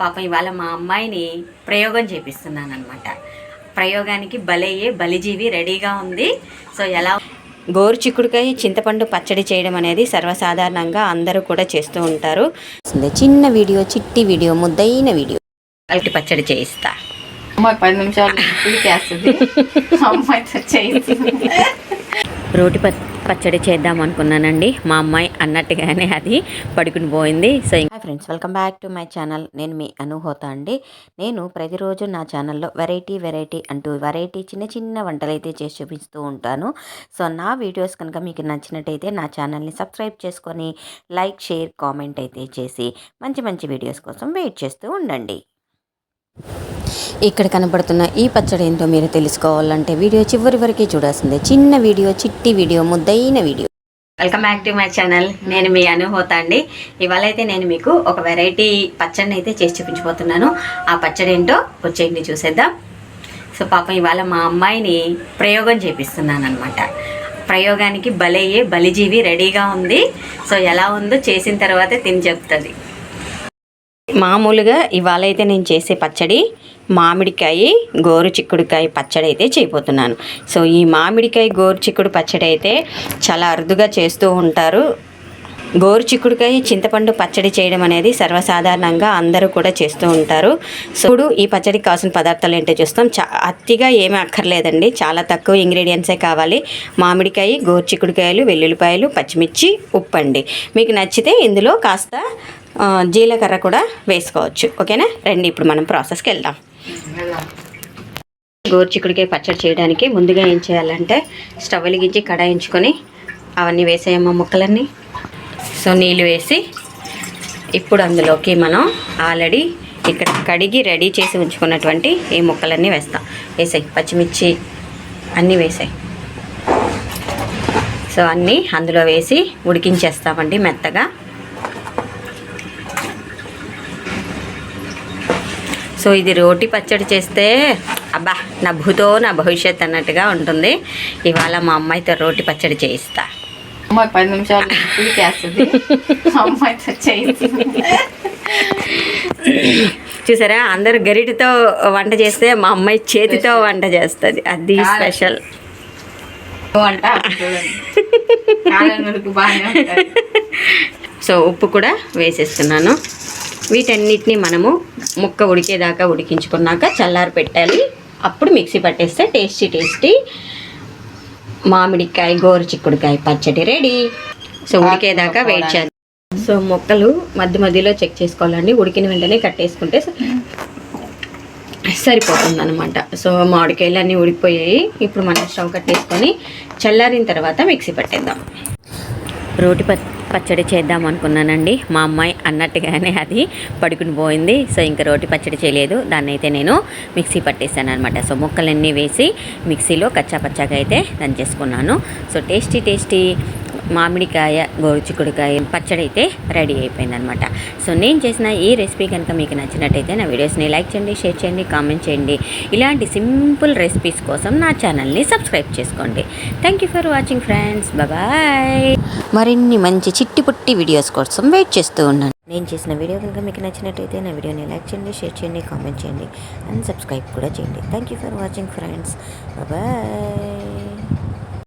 పాపం ఇవాళ మా అమ్మాయిని ప్రయోగం చేపిస్తున్నాను అనమాట ప్రయోగానికి బలయ్యే బలిజీవి రెడీగా ఉంది. సో ఎలా గోరు చిక్కుడుకాయ చింతపండు పచ్చడి చేయడం అనేది సర్వసాధారణంగా అందరూ కూడా చేస్తూ ఉంటారు. చిన్న వీడియో చిట్టి వీడియో ముద్దైన వీడియో. అల్టి పచ్చడి చేయిస్తా. అమ్మాయి పది నిమిషాలు ఉడికేస్తుంది అమ్మాయి చేస్తుంది రోటి ప పచ్చడి చేద్దాం అనుకున్నానండి. మా అమ్మాయి అన్నట్టుగానే అది పడుకుని పోయింది. So hi friends welcome back to my channel. నేను మీ అనుహోత అండి. నేను ప్రతిరోజు నా ఛానల్లో వెరైటీ వెరైటీ అంటూ వెరైటీ చిన్న చిన్న వంటలు అయితే చేసి చూపిస్తూ ఉంటాను. సో నా వీడియోస్ కనుక మీకు నచ్చినట్టయితే నా ఛానల్ని సబ్స్క్రైబ్ చేసుకొని లైక్ షేర్ కామెంట్ అయితే చేసి మంచి మంచి వీడియోస్ కోసం వెయిట్ చేస్తూ ఉండండి. ఇక్కడ కనబడుతున్న ఈ పచ్చడి ఏంటో మీరు తెలుసుకోవాలంటే వీడియో చివరి వరకే చూడాల్సిందే. చిన్న వీడియో చిట్టి video ముద్దైన video. Welcome back to my channel. నేను మీ అనుహోత అండి ఇవాళ అయితే నేను మీకు ఒక వెరైటీ పచ్చడిని అయితే చేసి చూపించబోతున్నాను. ఆ పచ్చడి ఏంటో వచ్చేయండి చూసేద్దాం. సో పాపం ఇవాళ మా అమ్మాయిని ప్రయోగం చేపిస్తున్నాను అనమాట ప్రయోగానికి బలయ్యే బలిజీవి రెడీగా ఉంది. సో ఎలా ఉందో చేసిన తర్వాతే తిని చెప్తుంది. మామూలుగా ఇవాళ అయితే నేను చేసే పచ్చడి మామిడికాయ గోరు చిక్కుడుకాయ పచ్చడి అయితే చేయబోతున్నాను. సో ఈ మామిడికాయ గోరు చిక్కుడు పచ్చడి అయితే చాలా అరుదుగా చేస్తూ ఉంటారు. గోరు చిక్కుడుకాయ చింతపండు పచ్చడి చేయడం అనేది సర్వసాధారణంగా అందరూ కూడా చేస్తూ ఉంటారు. సో ఈ పచ్చడికి కావాల్సిన పదార్థాలు ఏంటో చూస్తాం. చా అతిగా ఏమీ అక్కర్లేదండి. చాలా తక్కువ ఇంగ్రీడియంట్సే కావాలి. మామిడికాయ గోరు చిక్కుడుకాయలు వెల్లుల్లిపాయలు పచ్చిమిర్చి ఉప్పు అండి మీకు నచ్చితే ఇందులో కాస్త జీలకర్ర కూడా వేసుకోవచ్చు. ఓకేనా? రండి ఇప్పుడు మనం ప్రాసెస్కి వెళ్దాం. గోరుచిక్కుడికాయ పచ్చడి చేయడానికి ముందుగా ఏం చేయాలంటే స్టవ్ వెలిగించి కడాయించుకొని అవన్నీ వేసేయమ్మ ముక్కలన్నీ. సో నీళ్ళు వేసి ఇప్పుడు అందులోకి మనం ఆల్రెడీ ఇక్కడ కడిగి రెడీ చేసి ఉంచుకున్నటువంటి ఈ ముక్కలన్నీ వేస్తాం. వేసాయి పచ్చిమిర్చి అన్నీ వేసాయి. సో అన్నీ అందులో వేసి ఉడికించేస్తామండి మెత్తగా. సో ఇది రోటి పచ్చడి చేస్తే అబ్బా నా భూతో నా భవిష్యత్ అన్నట్టుగా ఉంటుంది. ఇవాళ మా అమ్మాయితో రోటి పచ్చడి చేయిస్తా. అమ్మాయి పది నిమిషాలు ఉడికేస్తుంది అమ్మాయి చేస్తుంది చూసారా? అందరు గరిటతో వంట చేస్తే మా అమ్మాయి చేతితో వంట చేస్తుంది. అది స్పెషల్. సో ఉప్పు కూడా వేసేస్తున్నాను. వీటన్నిటిని మనము ముక్క ఉడికేదాకా ఉడికించుకున్నాక చల్లారి పెట్టాలి. అప్పుడు మిక్సీ పట్టేస్తే టేస్టీ టేస్టీ మామిడికాయ గోరు చిక్కుడుకాయ పచ్చడి రెడీ. సో ఉడికేదాకా వెయిట్ చేద్దాం సో మొక్కలు మధ్య మధ్యలో చెక్ చేసుకోవాలండి. ఉడికిన వెంటనే కట్టేసుకుంటే సరిపోతుంది అనమాట సో మామిడికాయలు అన్నీ ఉడికిపోయాయి. ఇప్పుడు మనం స్టవ్ కట్టేసుకొని చల్లారిన తర్వాత మిక్సీ పట్టేద్దాం. రోటి ప పచ్చడి చేద్దాం అనుకున్నానండి. మా అమ్మాయి అన్నట్టుగానే అది పడుకుని పోయింది. సో ఇంకా రోటి పచ్చడి చేయలేదు. దాన్ని అయితే నేను మిక్సీ పట్టేశాను అనమాట సో ముక్కలన్నీ వేసి మిక్సీలో కచ్చా పచ్చాగా అయితే దంచేసుకున్నాను. సో టేస్టీ టేస్టీ మామిడికాయ గోరుచిక్కుడుకాయ పచ్చడి అయితే రెడీ అయిపోయిందనమాట. సో నేను చేసిన ఈ రెసిపీ కనుక మీకు నచ్చినట్టయితే నా వీడియోస్ని లైక్ చేయండి షేర్ చేయండి కామెంట్ చేయండి. ఇలాంటి సింపుల్ రెసిపీస్ కోసం నా ఛానల్ని సబ్స్క్రైబ్ చేసుకోండి. Thank you for watching friends bye మరిన్ని మంచి చిట్టి పుట్టి వీడియోస్ కోసం వెయిట్ చేస్తూ ఉన్నాను. నేను చేసిన వీడియో కనుక మీకు నచ్చినట్టయితే నా వీడియోని లైక్ చేయండి షేర్ చేయండి కామెంట్ చేయండి. అండ్ సబ్స్క్రైబ్ కూడా చేయండి. Thank you for watching friends bye